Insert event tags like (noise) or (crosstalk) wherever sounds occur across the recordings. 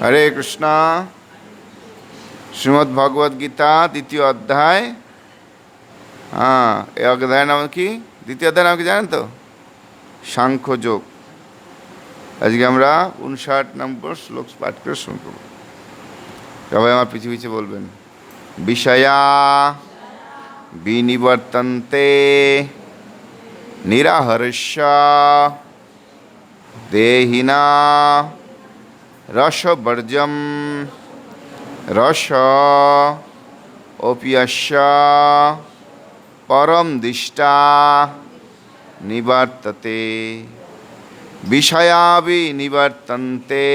হরে কৃষ্ণ। শ্রীমদ্ ভগবদ গীতা, দ্বিতীয় অধ্যায়। হ্যাঁ এই অধ্যায়ের নাম কি? দ্বিতীয় অধ্যায় নাম কি জানেন তো? সাংখ্যযোগ আজকে আমরা উনষাট নম্বর শ্লোক পাঠ করে শুরু করব। সবাই আমার পিছিয়ে পিছিয়ে বলবেন। বিষয়া বিনিবর্তন্তে নিরাহর্ষ দেহিনা রসবর্জম রস অপিয়স্য পরম দিষ্টা নিবর্ততে বিষয়াবি নিবর্তন্তে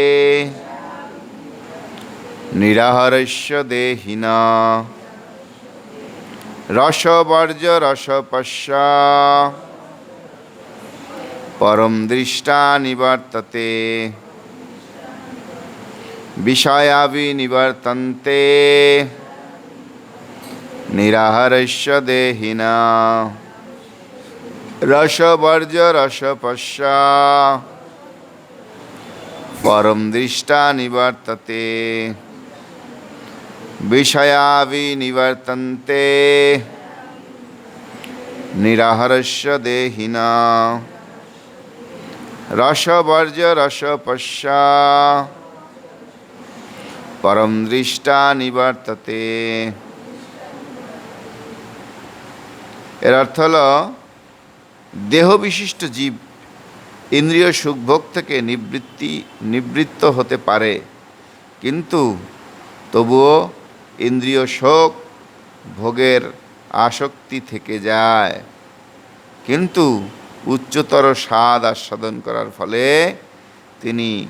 নিরাহরস্য দেহিনা রসবর্জ রসপশ্য পরম দৃষ্টা নিবর্ততে বিষয়াবি নিবর্তন্তে নিরাহরস্য দেহিনা রসবর্জ রসপশ্য পরম দৃষ্টা নিবর্ততে বিষয়াবি নিবর্তন্তে নিরাহরস্য দেহিনা রসবর্জ রসপশ্য পরম দৃষ্টা নিবর্ততে। এর অর্থ হল দেহ বিশিষ্ট জীব ইন্দ্রিয় সুখভোগ থেকে নিবৃত্তি, নিবৃত্ত হতে পারে। কিন্তু তবুও ইন্দ্রিয় শোক ভোগের আসক্তি থেকে যায়। কিন্তু উচ্চতর স্বাদ আস্বাদন করার ফলে তিনি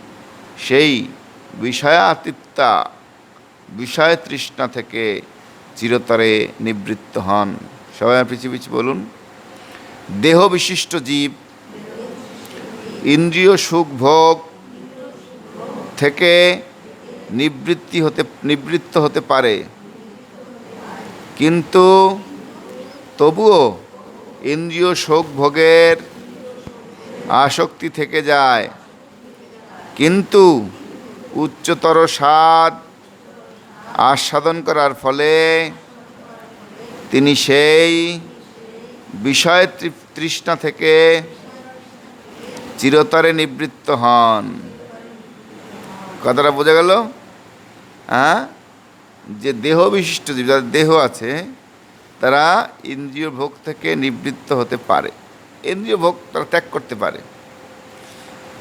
সেই বিষয়াতৃপ্তা বিষয় তৃষ্ণা থেকে চিরতরে নিবৃত্ত হন। সবাই পিছিয়ে পিছিয়ে বলুন। দেহ বিশিষ্ট জীব, ইন্দ্রিয় সুখ ভোগ থেকে নিবৃত্তি হতে, নিবৃত্ত হতে পারে। কিন্তু তবুও ইন্দ্রিয় শোক ভোগের আসক্তি থেকে যায়। কিন্তু উচ্চতর স্বাদ আস্বাদন করার ফলে তিনি সেই বিষয় তৃষ্ণা থেকে চিরতরে নিবৃত্ত হন। কথাটা বোঝা গেল? হ্যাঁ? যে দেহ বিশিষ্ট জীব, যাদের দেহ আছে, তারা ইন্দ্রিয় ভোগ থেকে নিবৃত্ত হতে পারে। ইন্দ্রিয় ভোগ তারা ত্যাগ করতে পারে।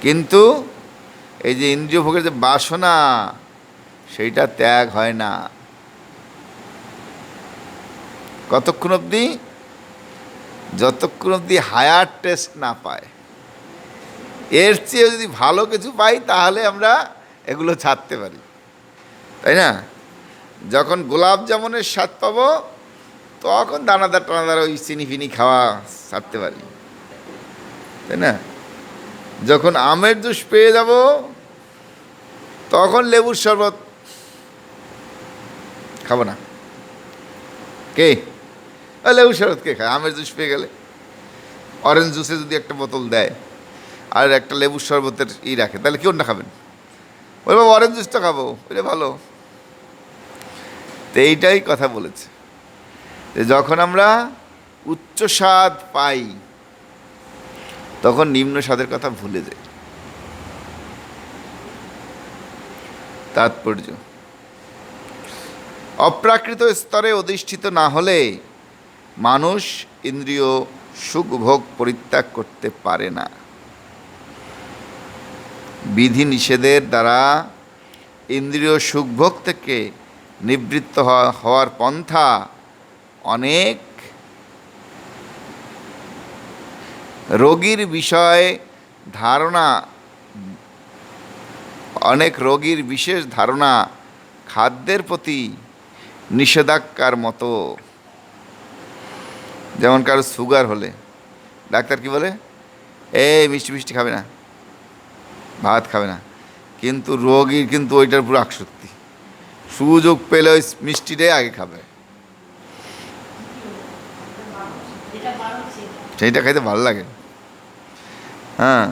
কিন্তু এই যে ইন্দ্রিয় ভোগের যে বাসনা, সেইটা ত্যাগ হয় না। কতক্ষণ অবধি? যতক্ষণ অবধি হায়ার টেস্ট না পায়। এর চেয়ে যদি ভালো কিছু পাই, তাহলে আমরা এগুলো ছাড়তে পারি। তাই না? যখন গোলাপ জামুনের স্বাদ পাবো, তখন দানাদার টানাদার ওই চিনি ফিনি খাওয়া ছাড়তে পারি। তাই না? যখন আমের জুস পেয়ে যাব, তখন লেবুর শরবত খাব না। কে? লেবুর শরবত কে খায়? আমের জুস পেয়ে গেলে। অরেঞ্জ জুসে যদি একটা বোতল দেয়, আর একটা লেবুর শরবতের ই রাখে, তাহলে কি ওটা খাবেন? ওই বাবা অরেঞ্জ জুসটা খাব ওইটা ভালো। তো এইটাই কথা বলেছে। যখন আমরা উচ্চ স্বাদ পাই তখন নিম্ন স্বাদের কথা ভুলে যায়। তাৎপর্য। অপ্রাকৃত স্তরে অধিষ্ঠিত না হলে মানুষ ইন্দ্রিয় সুখ ভোগ পরিত্যাগ করতে পারে না। বিধি নিষেধের দ্বারা ইন্দ্রিয় সুখভোগ থেকে নিবৃত্ত হওয়া- হওয়ার পন্থা অনেক রোগীর বিষয়ে ধারণা অনেক রোগীর বিশেষ ধারণা খাদ্যের প্রতি নিষেধাজ্ঞার মতো। যেমন কারও সুগার হলে ডাক্তার কি বলে? এই মিষ্টি মিষ্টি খাবে না ভাত খাবে না। কিন্তু রোগীর কিন্তু ওইটার পুরো আসক্তি। সুযোগ পেলে ওই মিষ্টিটাই আগে খাবে। সেইটা খাইতে ভালো লাগে। হ্যাঁ।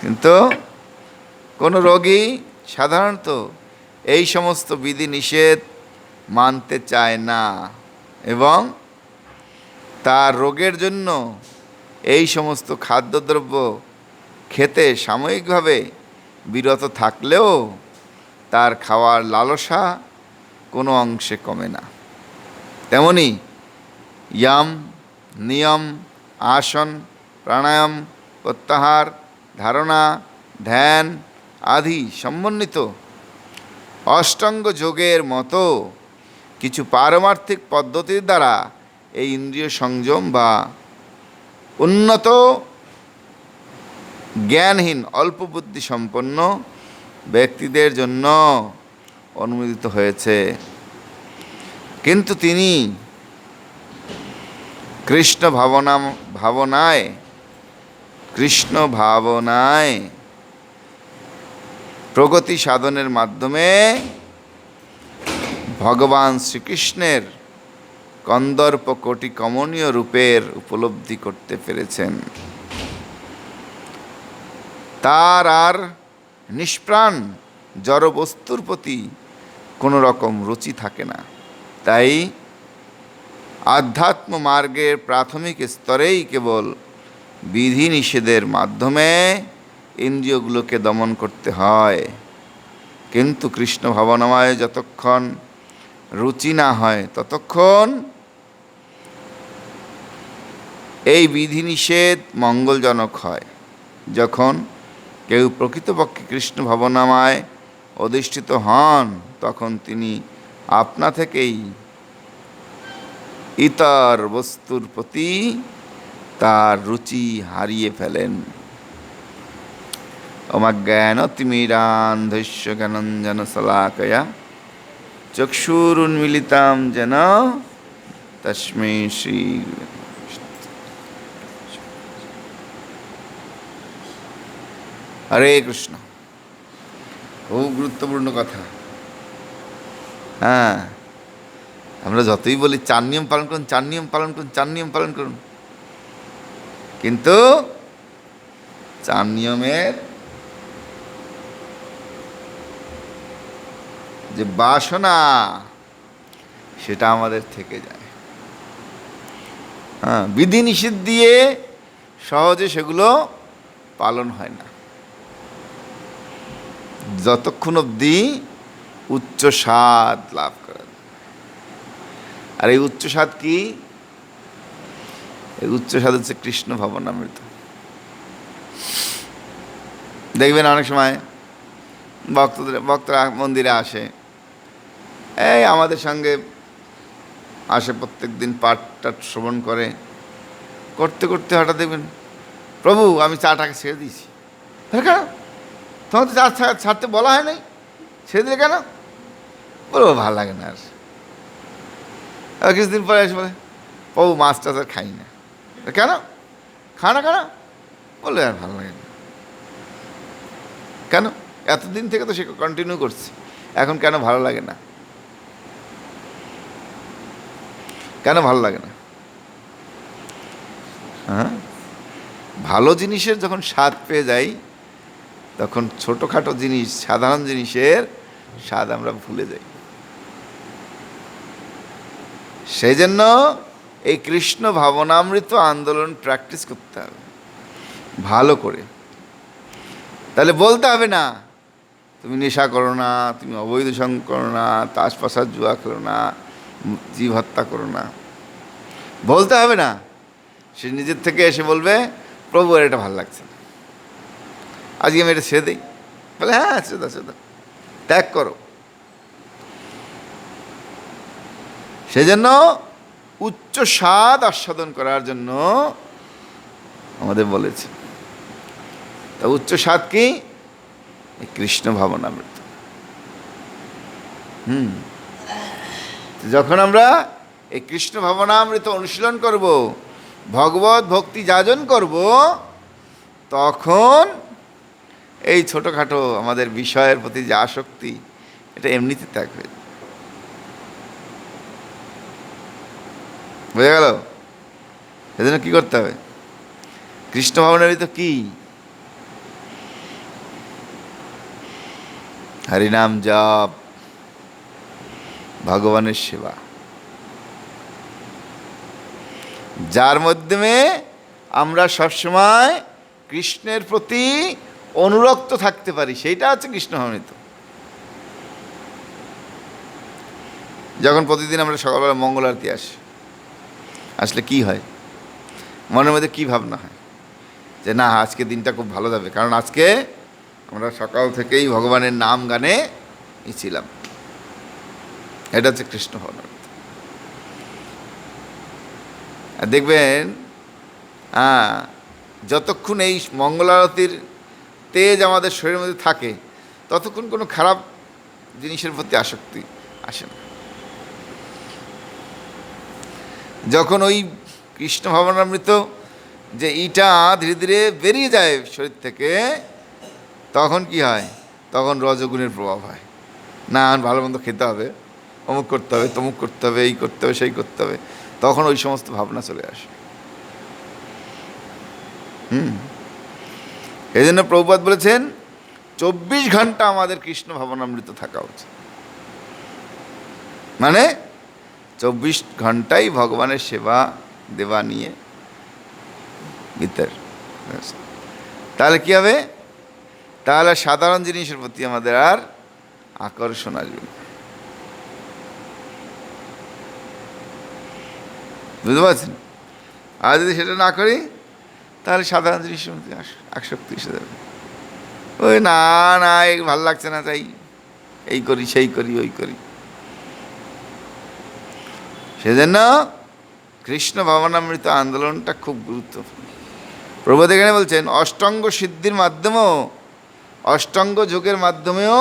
কিন্তু কোনো রোগী সাধারণত এই সমস্ত বিধি নিষেধ মানতে চায় না এবং তার রোগের জন্য এই সমস্ত খাদ্যদ্রব্য খেতে সাময়িকভাবে বিরত থাকলেও তার খাওয়ার লালসা কোনো অংশে কমে না। তেমনি ইয়াম, নিয়ম, আসন প্রাণায়াম, প্রত্যাহার, ধারণা, ধ্যান আদি সমন্বিত অষ্টাঙ্গ যোগের মতো কিছু পারমার্থিক পদ্ধতির দ্বারা এই ইন্দ্রিয় সংযম বা উন্নত জ্ঞানহীন অল্প বুদ্ধি সম্পন্ন ব্যক্তিদের জন্য অনুমোদিত হয়েছে। কিন্তু তিনি কৃষ্ণ ভাবনা ভাবনায় কৃষ্ণ ভাবনায় প্রগতি সাধনের মাধ্যমে ভগবান শ্রীকৃষ্ণের কন্দর্প কোটি কমনীয় রূপের উপলব্ধি করতে পেরেছেন। তার আর নিষ্প্রাণ জড় বস্তুর প্রতি কোনো রকম রুচি থাকে না। তাই আধ্যাত্ম মার্গের প্রাথমিক স্তরেই কেবল বিধি নিষেধের মাধ্যমে ইন্দ্রিয়গুলোকে দমন করতে হয়। কিন্তু কৃষ্ণ ভাবনাময় যতক্ষণ রুচি না হয়, ততক্ষণ এই বিধিনিষেধ মঙ্গলজনক হয়। যখন কেউ প্রকৃতপক্ষে কৃষ্ণ ভাবনামায় অধিষ্ঠিত হন, তখন তিনি আপনা থেকেই ইতর বস্তুর প্রতি তার রুচি হারিয়ে ফেলেন। অমাজ্ঞানতিমিরান্ধস্য জ্ঞানঞ্জন শলাকয়া চক্ষুরুন্মিলিতাম যেন তস্মৈ শ্রী হরে কৃষ্ণ। খুব গুরুত্বপূর্ণ কথা। হ্যাঁ আমরা যতই বলি চার নিয়ম পালন করুন, চার নিয়ম পালন করুন, চার নিয়ম পালন করুন। কিন্তু চার নিয়মের যে বাসনা, সেটা আমাদের থেকে যায়। হ্যাঁ বিধি নিষেধ দিয়ে সহজে সেগুলো পালন হয় না। যতক্ষণ অবধি উচ্চ স্বাদ লাভ করা। আর এই উচ্চ স্বাদ কি? উচ্চ স্বাদ হচ্ছে কৃষ্ণ ভবনামৃত। দেখবেন অনেক সময় ভক্তদের, ভক্তরা মন্দিরে আসে। এই আমাদের সঙ্গে আসে প্রত্যেক দিন পাঠ টাট শ্রবণ করে। করতে করতে হঠাৎ দেখবেন, প্রভু, আমি চাটাকে ছেড়ে দিয়েছি। কেন? তোমার তো চা ছাড়তে বলা হয় নাই। ছেড়ে দিলে কেন? বলব ভালো লাগে না আর। কিছুদিন পরে এসে বলে, প্রভু মাছ টাছ আর খাই না। কেন? খা না কেন বললে, আর ভালো লাগে না। কেন? এতদিন থেকে তো সে কন্টিনিউ করছে। এখন কেন ভালো লাগে না? কেন ভালো লাগে না? হ্যাঁ? ভালো জিনিসের যখন স্বাদ পেয়ে যাই, তখন ছোটোখাটো জিনিস, সাধারণ জিনিসের স্বাদ আমরা ভুলে যাই। সেই জন্য এই কৃষ্ণ ভাবনামৃত আন্দোলন প্র্যাকটিস করতে হবে। ভালো করে। তাহলে বলতে হবে না, তুমি নেশা করো না, তুমি অবৈধ সঙ্গ করো না, তাস পাশার জুয়া করো না, জীব হত্যা করো না। বলতে হবে না। সে নিজের থেকে এসে বলবে, প্রভু এটা ভালো লাগছে না। আজকে আমি এটা ছেড়ে দিই। বলে হ্যাঁ ছেড়ে দাও। ত্যাগ করো। সেজন্য উচ্চ স্বাদ আস্বাদন করার জন্য আমাদের বলেছে। তা উচ্চ স্বাদ কি? কৃষ্ণ ভাবনামৃত। হুম। যখন আমরা এই কৃষ্ণ ভাবনামৃত অনুশীলন করব, ভগবত ভক্তি যাজন করব, তখন এই ছোটোখাটো আমাদের বিষয়ের প্রতি যে আসক্তি, এটা এমনিতে ত্যাগ হয়ে বোঝা গেল? সেজন্য কী করতে হবে? কৃষ্ণ ভাবনারই তো কী? হরিনাম জপ, ভগবানের সেবা। যার মাধ্যমে আমরা সবসময় কৃষ্ণের প্রতি অনুরক্ত থাকতে পারি, সেইটা হচ্ছে কৃষ্ণ ভবনিত যখন প্রতিদিন আমরা সকালবেলা মঙ্গল আরতি আসি আসলে কি হয়? মনের মধ্যে কী ভাবনা হয়? যে না, আজকে দিনটা খুব ভালো যাবে। কারণ আজকে আমরা সকাল থেকেই ভগবানের নাম গানে ছিলাম এটা হচ্ছে কৃষ্ণ ভবন আর দেখবেন হ্যাঁ যতক্ষণ এই মঙ্গল আরতির তেজ আমাদের শরীরের মধ্যে থাকে, ততক্ষণ কোনো খারাপ জিনিসের প্রতি আসক্তি আসে না। যখন ওই কৃষ্ণ ভাবনামৃত যে ইটা ধীরে ধীরে বেরিয়ে যায় শরীর থেকে, তখন কি হয়? তখন রজগুণের প্রভাব হয়। না আমার ভালো মন্দ খেতে হবে। অমুক করতে হবে, তমুক করতে হবে, এই করতে হবে, সেই করতে হবে। তখন ওই সমস্ত ভাবনা চলে আসে। হুম। এই জন্য প্রভুপাত বলেছেন, চব্বিশ ঘণ্টা আমাদের কৃষ্ণ ভাবনামৃত থাকা উচিত। মানে চব্বিশ ঘন্টাই ভগবানের সেবা দেওয়া নিয়ে ভিতর। তাহলে কি হবে? তাহলে সাধারণ জিনিসের প্রতি আমাদের আর আকর্ষণ আসবে। বুঝতে পারছেন? আর যদি সেটা না করি, তাহলে সাধারণ জিনিসের মধ্যে আস- আসক্তি এসে যাবে। ওই না না, এই ভালো লাগছে না, তাই এই করি, সেই করি, ওই করি। সেজন্য কৃষ্ণ ভাবনামৃত আন্দোলনটা খুব গুরুত্বপূর্ণ। প্রবোধ এখানে বলছেন, অষ্টঙ্গ সিদ্ধির মাধ্যমেও, অষ্টঙ্গ যোগের মাধ্যমেও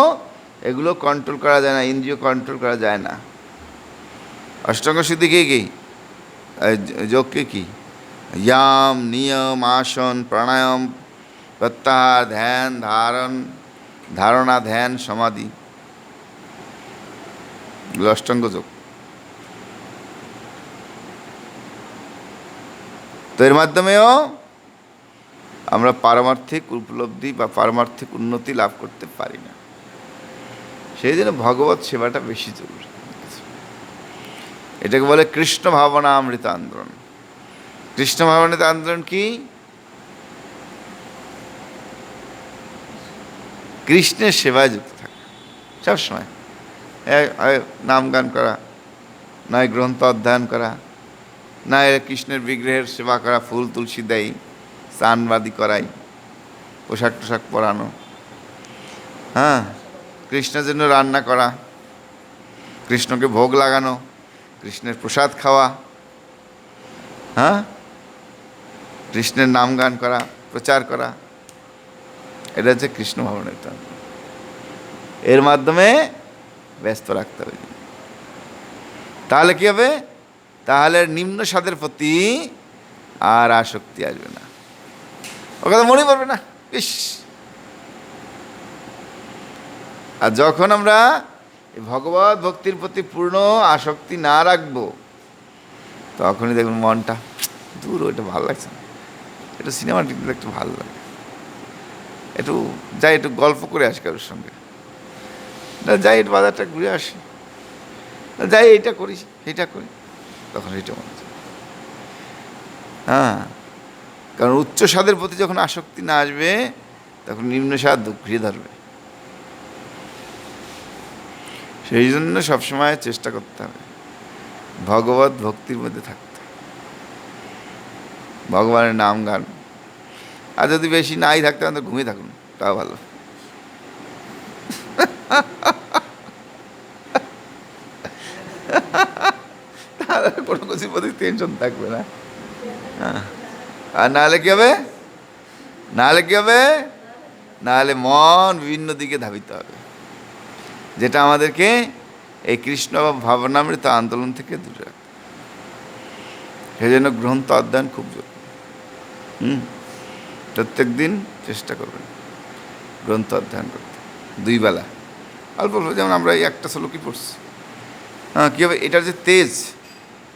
এগুলো কন্ট্রোল করা যায় না, ইন্দ্রিয় কন্ট্রোল করা যায় না। অষ্টঙ্গ সিদ্ধি কী কি? যোগকে কী? ইয়াম, নিয়ম, আসন, প্রাণায়াম, প্রত্যাহার, ধ্যান, ধারণ, ধারণা, ধ্যান, সমাধি। অষ্টঙ্গ যোগ। তো এর মাধ্যমেও আমরা পারমার্থিক উপলব্ধি বা পারমার্থিক উন্নতি লাভ করতে পারি না। সেই জন্য ভগবত সেবাটা বেশি জরুরি। এটাকে বলে কৃষ্ণ ভাবনা অমৃত আন্দোলন। কৃষ্ণ ভাবনামৃত আন্দোলন কি? কৃষ্ণের সেবায় যুক্ত থাকা। সবসময়। নাম গান করা, নয় গ্রন্থ অধ্যয়ন করা না কৃষ্ণের বিগ্রহের সেবা করা ফুল তুলসী দেয় স্নানবাদি করাই, পোশাক টোশাক পরানো। হ্যাঁ কৃষ্ণের জন্য রান্না করা, কৃষ্ণকে ভোগ লাগানো, কৃষ্ণের প্রসাদ খাওয়া হ্যাঁ কৃষ্ণের নাম গান করা, প্রচার করা। এটা হচ্ছে কৃষ্ণ ভবনের। এর মাধ্যমে ব্যস্ত রাখতে হবে। তাহলে কী হবে? তাহলে নিম্ন স্বাদের প্রতি আর আসক্তি আসবে না। ও কথা মনে পড়বে না। ইস। আর যখন আমরা ভগবত ভক্তির প্রতি পূর্ণ আসক্তি না রাখব, তখনই দেখুন মনটা দূর ওইটা ভালো লাগছে না। একটু সিনেমা টিভিতে একটু ভালো লাগে। একটু যাই, একটু গল্প করে আসি কারোর সঙ্গে। না, যাই, একটু বাজারটা ঘুরে আসি। যাই, এইটা করি, সেইটা করি। তখন এইটা মনে হচ্ছে। হ্যাঁ কারণ উচ্চ স্বাদের প্রতি যখন আসক্তি না আসবে, তখন নিম্ন স্বাদ ঘিরে ধরবে। সেই জন্য সবসময় চেষ্টা করতে হবে। ভগবত ভক্তির মধ্যে থাকতে ভগবানের নাম গান। আর যদি বেশি নাই থাকতে হয় তো ঘুমিয়ে থাকুন। তাও ভালো। (laughs) আর (laughs) কোনো কিছুর প্রতি টেনশন থাকবে না। হ্যাঁ। আর নাহলে কি হবে? নাহলে কি হবে? নাহলে মন বিভিন্ন দিকে ধাবিত হবে। যেটা আমাদেরকে এই কৃষ্ণ ভাবনামৃত আন্দোলন থেকে দূরে রাখে সেই জন্য গ্রন্থ অধ্যয়ন খুব জরুরি। হুম? প্রত্যেক দিন চেষ্টা করবেন গ্রন্থ অধ্যয়ন করতে। দুই বেলা। অল্প অল্প যেমন আমরা এই একটা শ্লোকই পড়ছি। হ্যাঁ কী হবে? এটার যে তেজ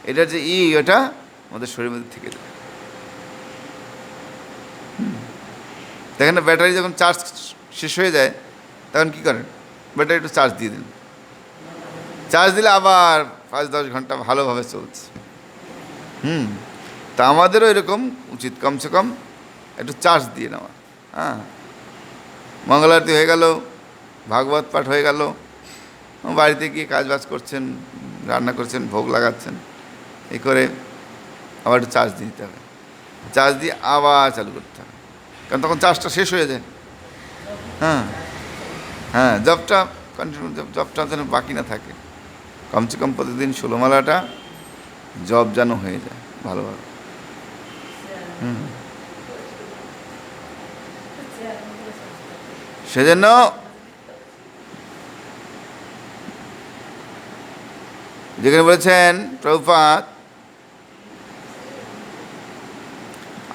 এটার যে ই, ওটা আমাদের শরীরের মধ্যে থেকে যাবে দেখেন না, ব্যাটারি যখন চার্জ শেষ হয়ে যায়, তখন কী করেন? ব্যাটারি একটু চার্জ দিয়ে দিন। চার্জ দিলে আবার পাঁচ দশ ঘণ্টা ভালোভাবে চলছে। হুম। তা আমাদেরও এরকম উচিত, কমসে কম একটু চার্জ দিয়ে নেওয়া। হ্যাঁ। মঙ্গলারতি হয়ে গেল, ভাগবত পাঠ হয়ে গেল, বাড়িতে গিয়ে কাজ বাজ করছেন, রান্না করছেন, ভোগ লাগাচ্ছেন। এই করে আবার একটু চার্জ দিতে হবে। চার্জ দিয়ে আবার চালু করতে হবে। কারণ তখন চার্জটা শেষ হয়ে যায়। হ্যাঁ হ্যাঁ জবটা কন্টিনিউ জবটা যেন বাকি না থাকে। কমসে কম প্রতিদিন ষোলোমালাটা জব যেন হয়ে যায় ভালোভাবে। হুম। সেজন্য যেখানে বলেছেন, প্রভুপাত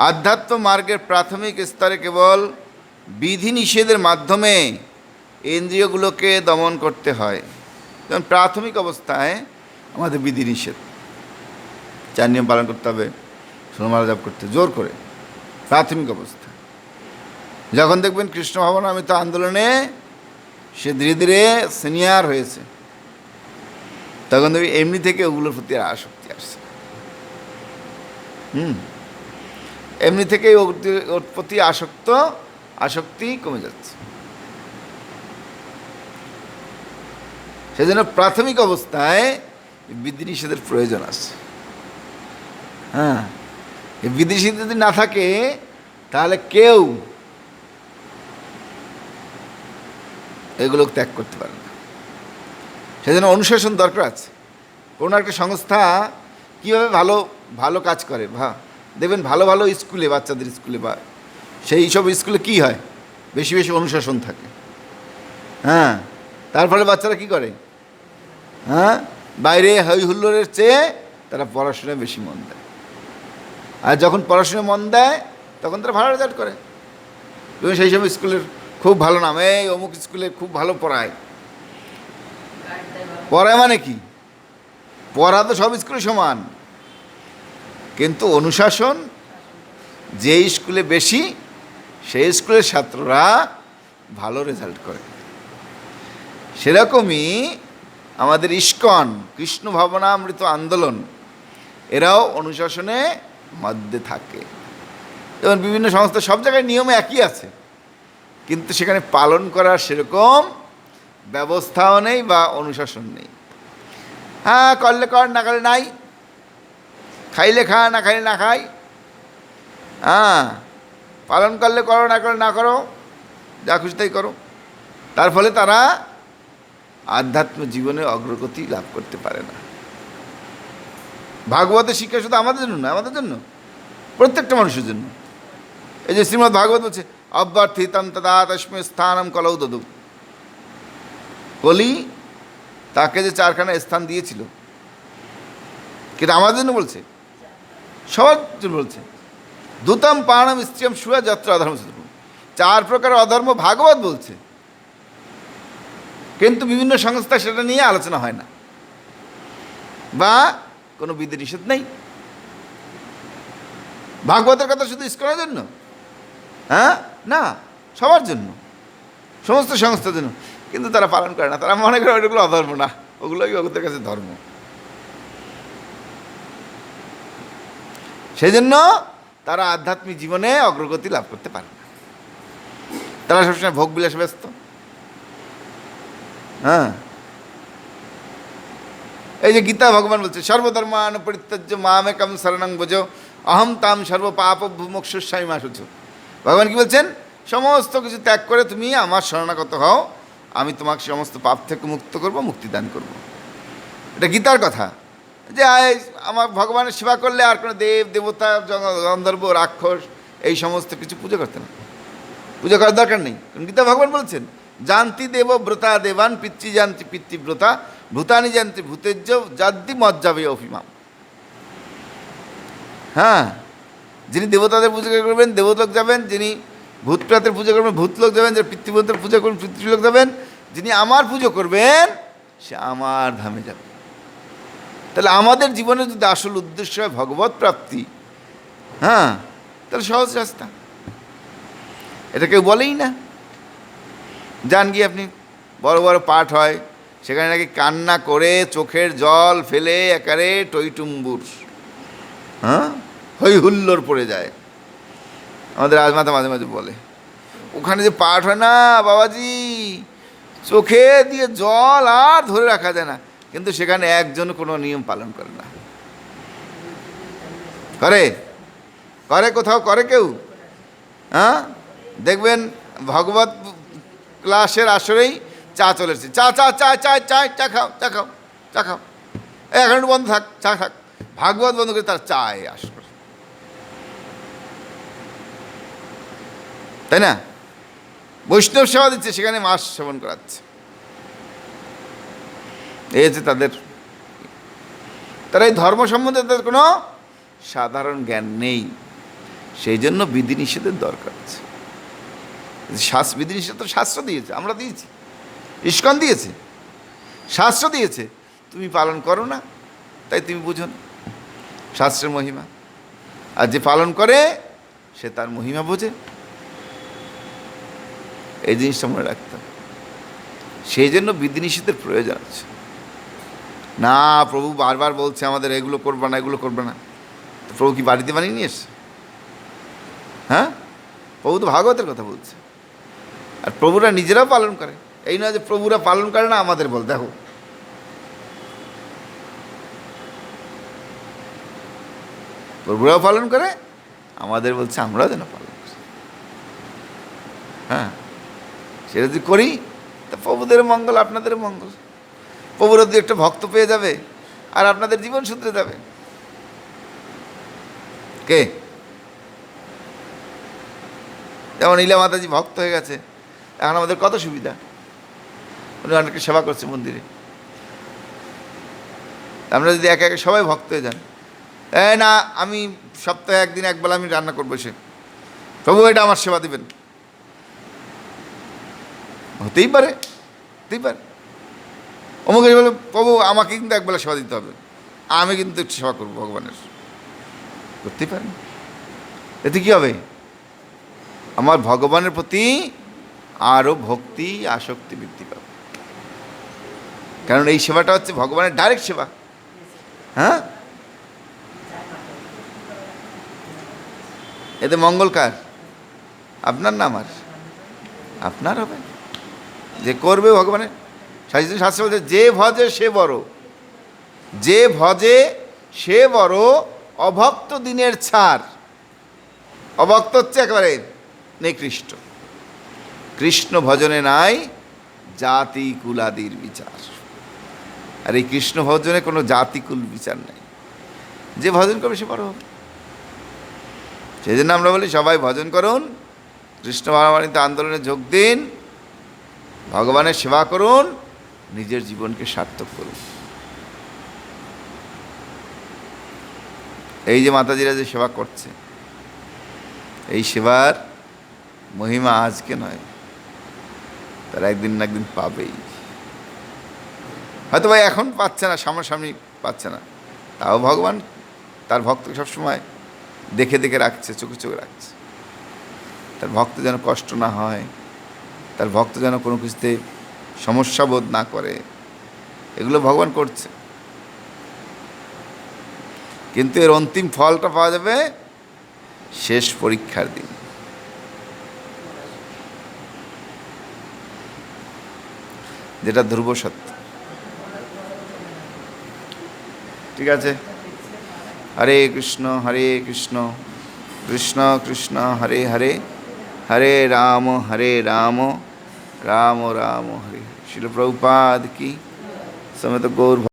আধ্যাত্ম মার্গের প্রাথমিক স্তরে কেবল বিধি নিষেধের মাধ্যমে ইন্দ্রিয়গুলোকে দমন করতে হয়। যেমন প্রাথমিক অবস্থায় আমাদের বিধি নিষেধ চার নিয়ম পালন করতে হবে সোনমালা জপ করতে, জোর করে। প্রাথমিক অবস্থা। যখন দেখবেন কৃষ্ণ ভবন আমি তো আন্দোলনে সে ধীরে ধীরে সিনিয়র হয়েছে। তখন দেখবি এমনি থেকে ওগুলোর প্রতি আসক্তি আসছে হুম। এমনি থেকেই ওর প্রতি আসক্ত, আসক্তি কমে যাচ্ছে। সেজন্য প্রাথমিক অবস্থায় বিধিনিষেধের প্রয়োজন আছে। হ্যাঁ বিধিনিষেধ যদি না থাকে, তাহলে কেউ এগুলো ত্যাগ করতে পারে না। সেজন্য অনুশাসন দরকার আছে। কোনো একটা সংস্থা কীভাবে ভালো ভালো কাজ করে? ভা দেখবেন ভালো ভালো স্কুলে, বাচ্চাদের স্কুলে বা সেই সব স্কুলে কি হয়? বেশি বেশি অনুশাসন থাকে। হ্যাঁ? তার ফলে বাচ্চারা কি করে? হ্যাঁ? বাইরে হই হুল্লোড়ের চেয়ে তারা পড়াশোনায় বেশি মন দেয়। আর যখন পড়াশোনায় মন দেয়, তখন তারা ভালো রেজাল্ট করে। তুমি সেই সময় স্কুলের খুব ভালো নাম। এই অমুক স্কুলে খুব ভালো পড়ায়। পড়ায় মানে কি? পড়া তো সব স্কুলে সমান। কিন্তু অনুশাসন যে স্কুলে বেশি, সেই স্কুলের ছাত্ররা ভালো রেজাল্ট করে। সেরকমই আমাদের ইস্কন, কৃষ্ণ ভাবনামৃত আন্দোলন, এরাও অনুশাসনে মধ্যে থাকে। যেমন বিভিন্ন সংস্থা সব জায়গায় নিয়মে একই আছে, কিন্তু সেখানে পালন করার সেরকম ব্যবস্থাও নেই বা অনুশাসন নেই। হ্যাঁ করলে কর, না নাই। খাইলে খা, না খাইলে না খাই। হ্যাঁ পালন করলে করো, না করলে না করো, যা খুশি তাই করো। তার ফলে তারা আধ্যাত্ম জীবনে অগ্রগতি লাভ করতে পারে না। ভাগবতের শিক্ষা শুধু আমাদের জন্য না, আমাদের জন্য। প্রত্যেকটা মানুষের জন্য। এই যে শ্রীমৎ ভাগবত বলছে অভ্যর্থিতম তদা তস্মে স্থানম কলৌ দদু কলি তাকে যে চারখানা স্থান দিয়েছিল, কিন্তু আমাদের জন্য বলছে সবার জন্য বলছে। দূতম পাণম স্ত্রিয়ম সুয়া যাত্রা অধর্ম চার প্রকার অধর্ম ভাগবত বলছে। কিন্তু বিভিন্ন সংস্থা সেটা নিয়ে আলোচনা হয় না। বা কোনো বিধি নিষেধ নেই। ভাগবতের কথা শুধু ইস্কনের জন্য? হ্যাঁ? না, সবার জন্য। সমস্ত সংস্থার জন্য। কিন্তু তারা পালন করে না। তারা মনে করে ওইগুলো অধর্ম না। ওগুলোই ওদের কাছে ধর্ম। সেই জন্য তারা আধ্যাত্মিক জীবনে অগ্রগতি লাভ করতে পারে না। তারা সবসময় ভোগ বিলাসে ব্যস্ত। হ্যাঁ। এই যে গীতা ভগবান বলছে সর্বধর্মান পরিত্যাজ্য মামেকম শরণং বোঝ অহম তাম সর্ব পাপ মোক্ষস্বামী মাসুচ ভগবান কি বলছেন? সমস্ত কিছু ত্যাগ করে তুমি আমার শরণাগত হও, আমি তোমাকে সমস্ত পাপ থেকে মুক্ত করব, মুক্তি দান করব। এটা গীতার কথা। যে আমার ভগবানের সেবা করলে আর কোনো দেব, দেবতা গন্ধর্ব, রাক্ষস, এই সমস্ত কিছু পুজো করতে না। পুজো করার দরকার নেই। কারণ গীতা ভগবান বলছেন, জানতি দেব ব্রতা দেবান, পিতৃ জানতি পিতৃব্রতা ভূতানি জানতি ভূতেজ্য যাদ্দি মজ্জাবে অভিমাম। হ্যাঁ যিনি দেবতাদের পুজো করবেন দেবলোক যাবেন, যিনি ভূত প্রাতের পুজো করবেন, ভূতলোক যাবেন যে পিতৃভূতের পুজো করবেন, পিতৃলোক যাবেন, যিনি আমার পুজো করবেন, সে আমার ধামে যাবে। তাহলে আমাদের জীবনে যদি আসল উদ্দেশ্য হয় ভগবত প্রাপ্তি হ্যাঁ তাহলে সহজ রাস্তা। এটা কেউ বলেই না। যান গিয়ে আপনি বড় বড় পাঠ হয়, সেখানে নাকি কান্না করে চোখের জল ফেলে একারে টইটুম্বুর হ্যাঁ হই হুল্লোর পড়ে যায়। আমাদের রাজমাতা মাঝে মাঝে বলে, ওখানে যে পাঠ হয় না বাবাজি, চোখে দিয়ে জল আর ধরে রাখা যায় না। কিন্তু সেখানে একজন কোনো নিয়ম পালন করে না। করে? করে কোথাও? করে কেউ? হ্যাঁ? দেখবেন ভগবত ক্লাসের আসরেই চা চলে এসেছে চা চা চা চা চা চা খাও চা খাও চা খাও। এখন বন্ধ থাক, চা থাক ভাগবত বন্ধ করে তার চায় আসর তাই না? বৈষ্ণব সেবা দিচ্ছে, সেখানে মাস সেবন করাচ্ছে। এই হচ্ছে তাদের, তারা এই ধর্ম সম্বন্ধে তাদের কোনো সাধারণ জ্ঞান নেই। সেই জন্য বিধিনিষেধের দরকার আছে। শাস্ত্র বিধিনিষেধ তো শাস্ত্র দিয়েছে, আমরা দিয়েছি। ইস্কন দিয়েছে, শাস্ত্র দিয়েছে, তুমি পালন করো না, তাই তুমি বুঝো না। শাস্ত্রের মহিমা, আর যে পালন করে, সে তার মহিমা বোঝে। এই জিনিসটা মনে রাখতে হবে। সেই জন্য বিধিনিষেধের প্রয়োজন আছে। না, প্রভু বারবার বলছে আমাদের এগুলো করবে না, এগুলো করবে না। প্রভু কি বাড়িতে বানিয়ে নিয়ে এসছে? হ্যাঁ? প্রভু তো ভাগবতের কথা বলছে। আর প্রভুরা নিজেরাও পালন করে। এই নয় যে প্রভুরা পালন করে না, আমাদের বল, দেখো। প্রভুরাও পালন করে, আমাদের বলছে আমরাও যেন পালন করি। হ্যাঁ? সেটা যদি করি, তা প্রভুদের মঙ্গল, আপনাদের মঙ্গল। প্রভুর যদি একটা ভক্ত পেয়ে যাবে আর আপনাদের জীবন সূত্রে যাবে। কে? যেমন ইলা মাতাজি ভক্ত হয়ে গেছে, এখন আমাদের কত সুবিধা? উনি অনেককে সেবা করছে মন্দিরে। আমরা যদি একে একে সবাই ভক্ত হয়ে যান। এ না, আমি সপ্তাহে একদিন একবেলা আমি রান্না করব সে প্রভু, এটা আমার সেবা দেবেন। হতেই পারে হতেই পারে। অমুক বলে, প্রভু, আমাকে কিন্তু একবেলা সেবা দিতে হবে। আমি কিন্তু একটু সেবা করব ভগবানের। করতেই পারেন এতে কী হবে? আমার ভগবানের প্রতি আরও ভক্তি, আসক্তি বৃদ্ধি পাবে। কারণ এই সেবাটা হচ্ছে ভগবানের ডাইরেক্ট সেবা। হ্যাঁ? এতে মঙ্গল কার? আপনার না আমার? আপনার হবে। যে করবে ভগবানের। শাস্ত্র শাস্ত্র বলছে, যে ভজে সে বড়। যে ভজে সে বড়, অভক্ত দিনের ছাড়। অভক্ত হচ্ছে একেবারে নিকৃষ্ট। কৃষ্ণ ভজনে নাই জাতি কুলাদির বিচার। আর এই কৃষ্ণ ভজনে কোনো জাতিকুল বিচার নাই। যে ভজন করবে সে বড় হবে। সেই জন্য আমরা বলি, সবাই ভজন করুন, কৃষ্ণ ভাবানিত আন্দোলনে যোগ দিন, ভগবানের সেবা করুন নিজের জীবনকে সার্থক করুন। এই যে মাতাজিরা যে সেবা করছে, এই সেবার মহিমা আজকে নয়, তারা একদিন না একদিন পাবেই। হয়তো ভাই এখন পাচ্ছে না, সামনাসামনি পাচ্ছে না। তাও ভগবান তার ভক্তকে সবসময় দেখে দেখে রাখছে, চোখে চোখে রাখছে। তার ভক্ত যেন কষ্ট না হয়, তার ভক্ত যেন কোনো কিছুতে সমস্যা বোধ না করে। এগুলো ভগবান করছে। কিন্তু এর অন্তিম ফলটা পাওয়া যাবে শেষ পরীক্ষার দিন। যেটা ধ্রুব সত্য। ঠিক আছে? হরে কৃষ্ণ হরে কৃষ্ণ কৃষ্ণ কৃষ্ণ, হরে হরে হরে রাম হরে রাম রাম রাম, হরে शिल प्रभुपाद की समय तो गौर